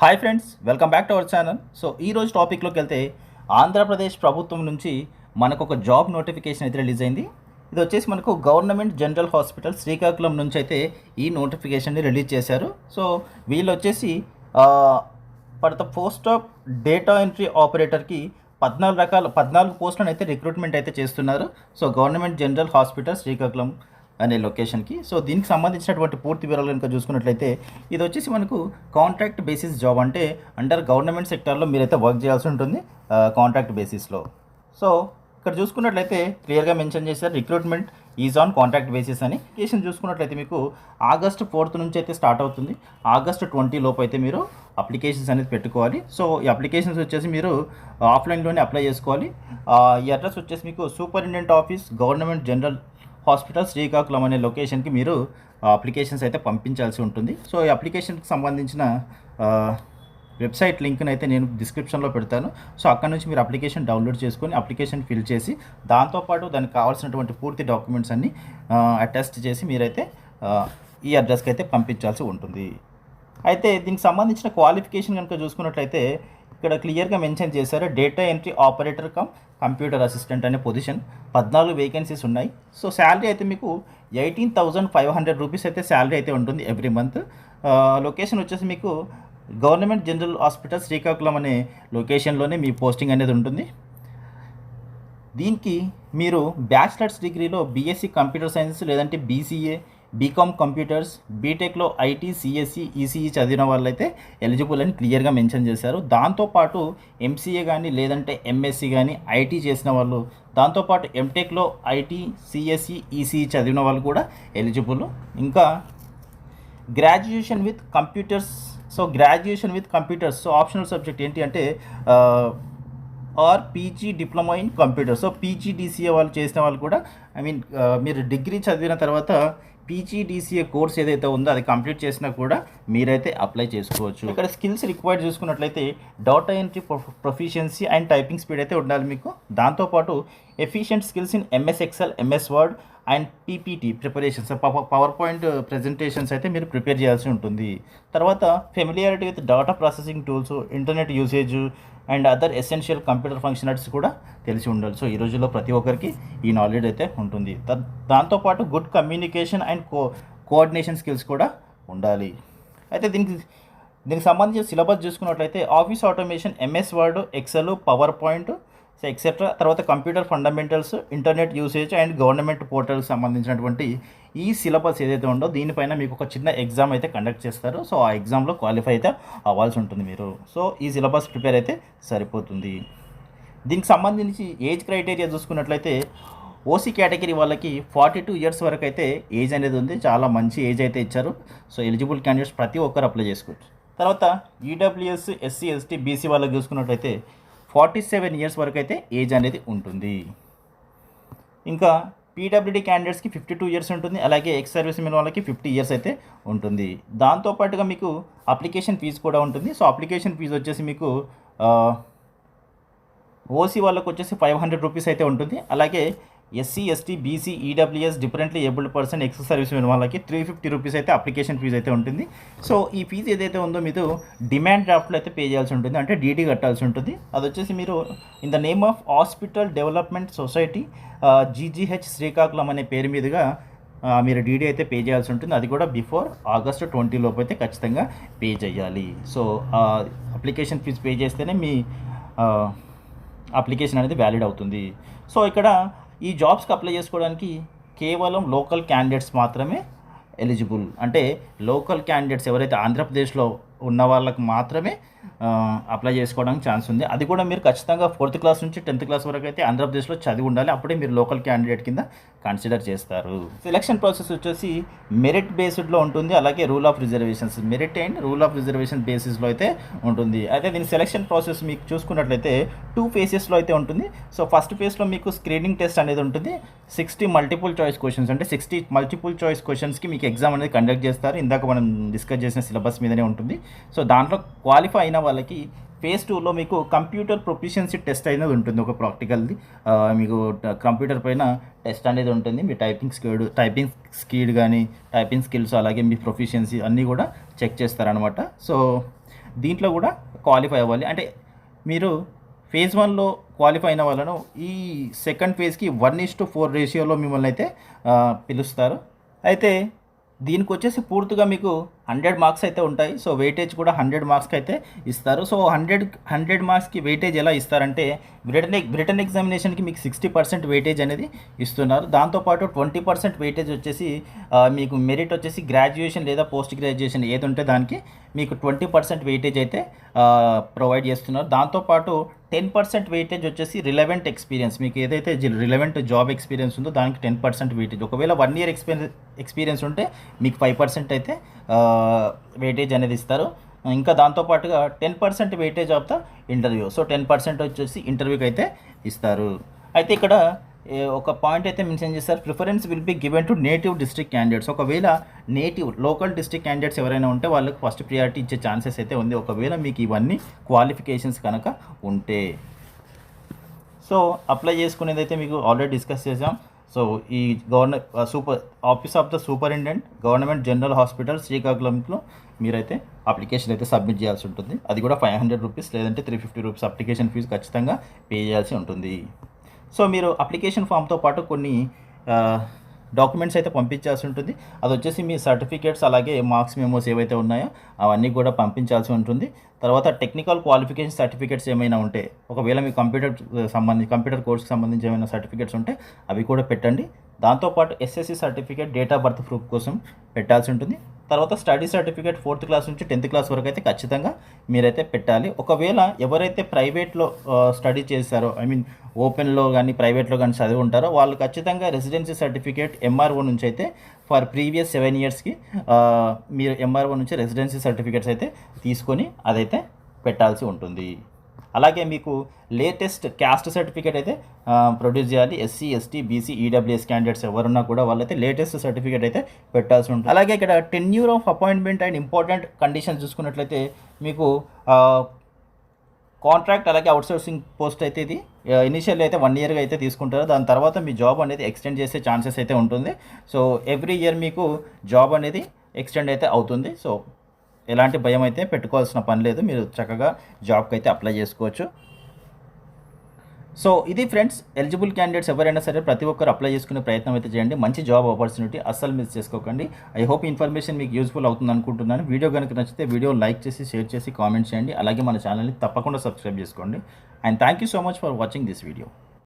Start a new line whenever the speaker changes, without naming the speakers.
Hi friends welcome back to our channel so ఈ రోజు టాపిక్లోకి వెళ్తే ఆంధ్రప్రదేశ్ ప్రభుత్వం నుంచి మనకు ఒక జాబ్ నోటిఫికేషన్ అయితే రిలీజ్ అయింది. ఇది వచ్చేసి మనకు గవర్నమెంట్ జనరల్ హాస్పిటల్ శ్రీకాకుళం నుంచి అయితే ఈ నోటిఫికేషన్ని రిలీజ్ చేశారు. సో వీళ్ళు వచ్చేసి పడత the post of data entry ఆపరేటర్కి పద్నాలుగు రకాల పద్నాలుగు పోస్టులను అయితే రిక్రూట్మెంట్ అయితే చేస్తున్నారు. So government general hospital Srikakulam. అనే లొకేషన్కి. సో దీనికి సంబంధించినటువంటి పూర్తి వివరాలు కనుక చూసుకున్నట్లయితే ఇది వచ్చేసి మనకు కాంట్రాక్ట్ బేసిస్ జాబ్ అంటే అండర్ గవర్నమెంట్ సెక్టార్లో మీరైతే వర్క్ చేయాల్సి ఉంటుంది కాంట్రాక్ట్ బేసిస్లో. సో ఇక్కడ చూసుకున్నట్లయితే క్లియర్గా మెన్షన్ చేశారు recruitment is on contract basis అని. కేషన్ చూసుకున్నట్లయితే మీకు ఆగస్ట్ ఫోర్త్ నుంచి అయితే స్టార్ట్ అవుతుంది. ఆగస్ట్ ట్వంటీ లోపు అయితే మీరు అప్లికేషన్స్ అనేది పెట్టుకోవాలి. సో ఈ అప్లికేషన్స్ వచ్చేసి మీరు ఆఫ్లైన్లోనే అప్లై చేసుకోవాలి. ఈ అడ్రస్ వచ్చేసి మీకు superintendent office government general hospital Srikakulam అనే లొకేషన్కి మీరు అప్లికేషన్స్ అయితే పంపించాల్సి ఉంటుంది. సో ఈ అప్లికేషన్కి సంబంధించిన వెబ్సైట్ లింక్ని అయితే నేను డిస్క్రిప్షన్లో పెడతాను. సో అక్కడ నుంచి మీరు అప్లికేషన్ డౌన్లోడ్ చేసుకొని అప్లికేషన్ ఫిల్ చేసి దాంతోపాటు దానికి కావాల్సినటువంటి పూర్తి డాక్యుమెంట్స్ అన్ని అటెస్ట్ చేసి మీరైతే ఈ అడ్రస్కి అయితే పంపించాల్సి ఉంటుంది. అయితే దీనికి సంబంధించిన క్వాలిఫికేషన్ కనుక చూసుకున్నట్లయితే ఇక్కడ క్లియర్గా మెన్షన్ చేశారు data entry operator cum computer assistant అనే పొజిషన్. పద్నాలుగు వేకెన్సీస్ ఉన్నాయి. సో శాలరీ అయితే మీకు eighteen thousand five hundred rupees అయితే శాలరీ అయితే ఉంటుంది ఎవ్రీ మంత్ లొకేషన్ వచ్చేసి మీకు గవర్నమెంట్ జనరల్ హాస్పిటల్ శ్రీకాకుళం అనే లొకేషన్లోనే మీ పోస్టింగ్ అనేది ఉంటుంది. దీనికి మీరు బ్యాచిలర్స్ డిగ్రీలో బీఎస్సీ కంప్యూటర్ సైన్స్ లేదంటే బీసీఏ బీకామ్ కంప్యూటర్స్ బీటెక్లో ఐటీ సిఎస్సి ఈసీఈ చదివిన వాళ్ళైతే ఎలిజిబుల్ అని క్లియర్గా మెన్షన్ చేశారు. దాంతోపాటు ఎంసీఏ కానీ లేదంటే ఎంఎస్సి కానీ ఐటీ చేసిన వాళ్ళు దాంతోపాటు ఎంటెక్లో ఐటీ సిఎస్సి ఈసీఈ చదివిన వాళ్ళు కూడా ఎలిజిబుల్ ఇంకా graduation with computers so graduation with computers so optional subject ఏంటి అంటే or PG diploma in computer so PGDCA వాళ్ళు చేసిన వాళ్ళు కూడా ఐ మీన్ మీరు డిగ్రీ చదివిన తర్వాత పీజీడీసీఏ కోర్స్ ఏదైతే ఉందో అది కంప్లీట్ చేసినా కూడా మీరైతే అప్లై చేసుకోవచ్చు. ఇక్కడ స్కిల్స్ రిక్వైర్డ్ చూసుకున్నట్లయితే data entry proficiency and typing speed అయితే ఉండాలి మీకు. దాంతోపాటు efficient skills in MS Excel MS Word and PPT preparations. Power point presentations అయితే మీరు ప్రిపేర్ చేయాల్సి ఉంటుంది. తర్వాత familiarity with data processing tools internet usage and other essential computer functionals కూడా తెలిసి ఉండాలి. సో ఈ రోజుల్లో ప్రతి ఒక్కరికి ఈ నాలెడ్జ్ అయితే ఉంటుంది. దాంతోపాటు good communication and co coordination skills కూడా ఉండాలి. అయితే దీనికి దీనికి సంబంధించిన సిలబస్ చూసుకున్నట్లయితే office automation MS Word Excel power point so etcetera తర్వాత computer fundamentals internet usage and government పోర్టల్కి సంబంధించినటువంటి ఈ సిలబస్ ఏదైతే ఉందో దీనిపైన మీకు ఒక చిన్న ఎగ్జామ్ అయితే కండక్ట్ చేస్తారు. సో ఆ ఎగ్జామ్లో క్వాలిఫై అయితే అవ్వాల్సి ఉంటుంది మీరు. సో ఈ సిలబస్ ప్రిపేర్ అయితే సరిపోతుంది. దీనికి సంబంధించి ఏజ్ క్రైటీరియా చూసుకున్నట్లయితే ఓసీ కేటగిరీ వాళ్ళకి ఫార్టీ టూ ఇయర్స్ వరకు అయితే ఏజ్ అనేది ఉంది. చాలా మంచి ఏజ్ అయితే ఇచ్చారు. సో ఎలిజిబుల్ క్యాండిడేట్స్ ప్రతి ఒక్కరు అప్లై చేసుకోవచ్చు. తర్వాత ఈడబ్ల్యూఎస్ ఎస్సీ ఎస్టీ బీసీ వాళ్ళకి చూసుకున్నట్లయితే ఫార్టీ సెవెన్ ఇయర్స్ వరకు అయితే ఏజ్ అనేది ఉంటుంది. ఇంకా పీడబ్ల్యూడీ క్యాండిడేట్స్కి ఫిఫ్టీ టూ ఇయర్స్ ఉంటుంది. అలాగే ఎక్స్ సర్వీస్ మెన్ వాళ్ళకి ఫిఫ్టీ ఇయర్స్ అయితే ఉంటుంది. దాంతోపాటుగా మీకు అప్లికేషన్ ఫీజు కూడా ఉంటుంది. సో అప్లికేషన్ ఫీజు వచ్చేసి మీకు ఓసీ వాళ్ళకి వచ్చేసి ఫైవ్ హండ్రెడ్ రూపీస్ అయితే ఉంటుంది. అలాగే SC ST BC EWS differently abled person ex service men వాళ్ళకి త్రీ ఫిఫ్టీ రూపీస్ అయితే అప్లికేషన్ ఫీజు అయితే ఉంటుంది. సో ఈ ఫీజు ఏదైతే ఉందో మీరు డిమాండ్ డ్రాఫ్ట్లో అయితే పే చేయాల్సి ఉంటుంది. అంటే డీడీ కట్టాల్సి ఉంటుంది. అది వచ్చేసి మీరు in the name of hospital development society GGH Srikakulam అనే పేరు మీదుగా మీరు డీడీ అయితే పే చేయాల్సి ఉంటుంది. అది కూడా బిఫోర్ ఆగస్ట్ ట్వంటీ లోపు అయితే ఖచ్చితంగా పే చేయాలి. సో అప్లికేషన్ ఫీజు పే చేస్తేనే మీ అప్లికేషన్ అనేది వ్యాలిడ్ అవుతుంది. సో ఇక్కడ ఈ జాబ్స్కి అప్లై చేసుకోవడానికి కేవలం లోకల్ క్యాండిడేట్స్ మాత్రమే ఎలిజిబుల్. అంటే లోకల్ క్యాండిడేట్స్ ఎవరైతే ఆంధ్రప్రదేశ్లో ఉన్న వాళ్ళకు మాత్రమే అప్లై చేసుకోవడానికి ఛాన్స్ ఉంది. అది కూడా మీరు ఖచ్చితంగా ఫోర్త్ క్లాస్ నుంచి టెన్త్ క్లాస్ వరకు అయితే ఆంధ్రప్రదేశ్లో చదివి ఉండాలి. అప్పుడే మీరు లోకల్ క్యాండిడేట్ కింద కన్సిడర్ చేస్తారు. సెలక్షన్ ప్రాసెస్ వచ్చేసి మెరిట్ బేస్డ్లో ఉంటుంది. అలాగే rule of reservations merit and rule of reservation బేసిస్లో అయితే ఉంటుంది. అయితే దీని సెలక్షన్ ప్రాసెస్ మీకు చూసుకున్నట్లయితే టూ ఫేసెస్లో అయితే ఉంటుంది. సో ఫస్ట్ ఫేస్లో మీకు స్క్రీనింగ్ టెస్ట్ అనేది ఉంటుంది. సిక్స్టీ మల్టిపుల్ చాయిస్ క్వశ్చన్స్ అంటే సిక్స్టీ మల్టిపుల్ చాయిస్ క్వశ్చన్స్కి మీకు ఎగ్జామ్ అనేది కండక్ట్ చేస్తారు. ఇందాక మనం డిస్కస్ చేసిన సిలబస్ మీదనే ఉంటుంది. సో దాంట్లో క్వాలిఫై అయిన వాళ్ళకి ఫేజ్ టూలో మీకు కంప్యూటర్ ప్రొఫిషియన్సీ టెస్ట్ అనేది ఉంటుంది ఒక ప్రాక్టికల్ది మీకు కంప్యూటర్ పైన టెస్ట్ అనేది ఉంటుంది. మీ టైపింగ్ స్కిడ్ టైపింగ్ స్కిల్ కానీ టైపింగ్ స్కిల్స్ అలాగే మీ ప్రొఫిషియన్సీ అన్నీ కూడా చెక్ చేస్తారనమాట సో దీంట్లో కూడా క్వాలిఫై అవ్వాలి. అంటే మీరు ఫేజ్ వన్లో క్వాలిఫై అయిన వాళ్ళను ఈ సెకండ్ ఫేజ్కి వన్ ఇస్ టు ఫోర్ రేషియోలో మిమ్మల్ని అయితే పిలుస్తారు. అయితే దీనికి వచ్చేసి పూర్తిగా మీకు హండ్రెడ్ మార్క్స్ అయితే ఉంటాయి. సో వెయిటేజ్ కూడా హండ్రెడ్ మార్క్స్కి అయితే ఇస్తారు. సో హండ్రెడ్ హండ్రెడ్ మార్క్స్కి వెయిటేజ్ ఎలా ఇస్తారంటే బ్రిటన్ బ్రిటన్ ఎగ్జామినేషన్కి మీకు సిక్స్టీ పర్సెంట్ వెయిటేజ్ అనేది ఇస్తున్నారు. దాంతోపాటు ట్వంటీ పర్సెంట్ వెయిటేజ్ వచ్చేసి మీకు మెరిట్ వచ్చేసి గ్రాడ్యుయేషన్ లేదా పోస్ట్ గ్రాడ్యుయేషన్ ఏది ఉంటే దానికి మీకు ట్వంటీ పర్సెంట్ వెయిటేజ్ అయితే ప్రొవైడ్ చేస్తున్నారు. దాంతోపాటు టెన్ పర్సెంట్ వెయిటేజ్ వచ్చేసి రిలవెంట్ ఎక్స్పీరియన్స్ మీకు ఏదైతే రిలవెంట్ జాబ్ ఎక్స్పీరియన్స్ ఉందో దానికి టెన్ పర్సెంట్ వెయిటేజ్ ఒకవేళ వన్ ఇయర్ ఎక్స్పీరియన్స్ ఎక్స్పీరియన్స్ ఉంటే మీకు ఫైవ్ పర్సెంట్ అయితే వెయిటేజ్ అనేది ఇస్తారు. ఇంకా దాంతోపాటుగా ten percent weightage of the interview so ten percent వచ్చేసి ఇంటర్వ్యూకి అయితే ఇస్తారు. అయితే ఇక్కడ ఒక పాయింట్ అయితే మెన్షన్ చేస్తారు preference will be given to native district candidates ఒకవేళ నేటివ్ లోకల్ డిస్ట్రిక్ట్ క్యాండిడేట్స్ ఎవరైనా ఉంటే వాళ్ళకి ఫస్ట్ ప్రియారిటీ ఇచ్చే ఛాన్సెస్ అయితే ఉంది. ఒకవేళ మీకు ఇవన్నీ క్వాలిఫికేషన్స్ కనుక ఉంటే. సో అప్లై చేసుకునేది అయితే మీకు ఆల్రెడీ డిస్కస్ చేసాం సో ఈ governor super office of the superintendent government general hospital శ్రీకాకుళంలో మీరైతే అప్లికేషన్ అయితే సబ్మిట్ చేయాల్సి ఉంటుంది. అది కూడా ఫైవ్ హండ్రెడ్ రూపీస్ లేదంటే three fifty rupees application fee ఖచ్చితంగా పే చేయాల్సి ఉంటుంది. సో మీరు అప్లికేషన్ ఫామ్తో పాటు కొన్ని డాక్యుమెంట్స్ అయితే పంపించాల్సి ఉంటుంది. అది వచ్చేసి మీ సర్టిఫికేట్స్ అలాగే మార్క్స్ మెమోస్ ఏవైతే ఉన్నాయో అవన్నీ కూడా పంపించాల్సి ఉంటుంది. తర్వాత టెక్నికల్ క్వాలిఫికేషన్ సర్టిఫికేట్స్ ఏమైనా ఉంటే ఒకవేళ మీ కంప్యూటర్ సంబంధించి కంప్యూటర్ కోర్స్కి సంబంధించి ఏమైనా సర్టిఫికేట్స్ ఉంటే అవి కూడా పెట్టండి. దాంతోపాటు SSC certificate date of birth proof కోసం పెట్టాల్సి ఉంటుంది. తర్వాత స్టడీ సర్టిఫికేట్ ఫోర్త్ క్లాస్ నుంచి టెన్త్ క్లాస్ వరకు అయితే ఖచ్చితంగా మీరైతే పెట్టాలి. ఒకవేళ ఎవరైతే ప్రైవేట్లో స్టడీ చేశారో ఐ మీన్ ఓపెన్లో కానీ ప్రైవేట్లో కానీ చదివి ఉంటారో వాళ్ళు ఖచ్చితంగా రెసిడెన్సీ సర్టిఫికేట్ ఎంఆర్ఓ నుంచి అయితే ఫర్ ప్రీవియస్ సెవెన్ ఇయర్స్కి మీరు ఎంఆర్ఓ నుంచి రెసిడెన్సీ సర్టిఫికేట్స్ అయితే తీసుకొని అదైతే పెట్టాల్సి ఉంటుంది. అలాగే మీకు లేటెస్ట్ క్యాస్ట్ సర్టిఫికేట్ అయితే ప్రొడ్యూస్ చేయాలి. SC ST BC EWS candidates ఎవరున్నా కూడా వాళ్ళైతే లేటెస్ట్ సర్టిఫికేట్ అయితే పెట్టాల్సి ఉంటుంది. అలాగే ఇక్కడ tenure of appointment and important condition చూసుకున్నట్లయితే మీకు కాంట్రాక్ట్ అలాగే అవుట్సోర్సింగ్ పోస్ట్ అయితే ఇది ఇనిషియల్ అయితే వన్ ఇయర్గా అయితే తీసుకుంటారు. దాని తర్వాత మీ జాబ్ అనేది ఎక్స్టెండ్ చేసే ఛాన్సెస్ అయితే ఉంటుంది. సో ఎవ్రీ ఇయర్ మీకు జాబ్ అనేది ఎక్స్టెండ్ అయితే అవుతుంది. సో ఎలాంటి భయం అయితే పెట్టుకోవాల్సిన పని లేదు. మీరు చక్కగా జాబ్కి అయితే అప్లై చేసుకోవచ్చు. సో ఇది ఫ్రెండ్స్ ఎలిజిబుల్ క్యాండిడేట్స్ ఎవరైనా సరే ప్రతి ఒక్కరు అప్లై చేసుకునే ప్రయత్నం అయితే చేయండి. మంచి జాబ్ ఆపర్చునిటీ అస్సలు మిస్ చేసుకోకండి. ఐ హోప్ ఇన్ఫర్మేషన్ మీకు యూస్ఫుల్ అవుతుంది అనుకుంటున్నాను. వీడియో కనుక నచ్చితే వీడియో లైక్ చేసి షేర్ చేసి కామెంట్ చేయండి. అలాగే మన ఛానల్ని తప్పకుండా సబ్స్క్రైబ్ చేసుకోండి. And thank you so much for watching this video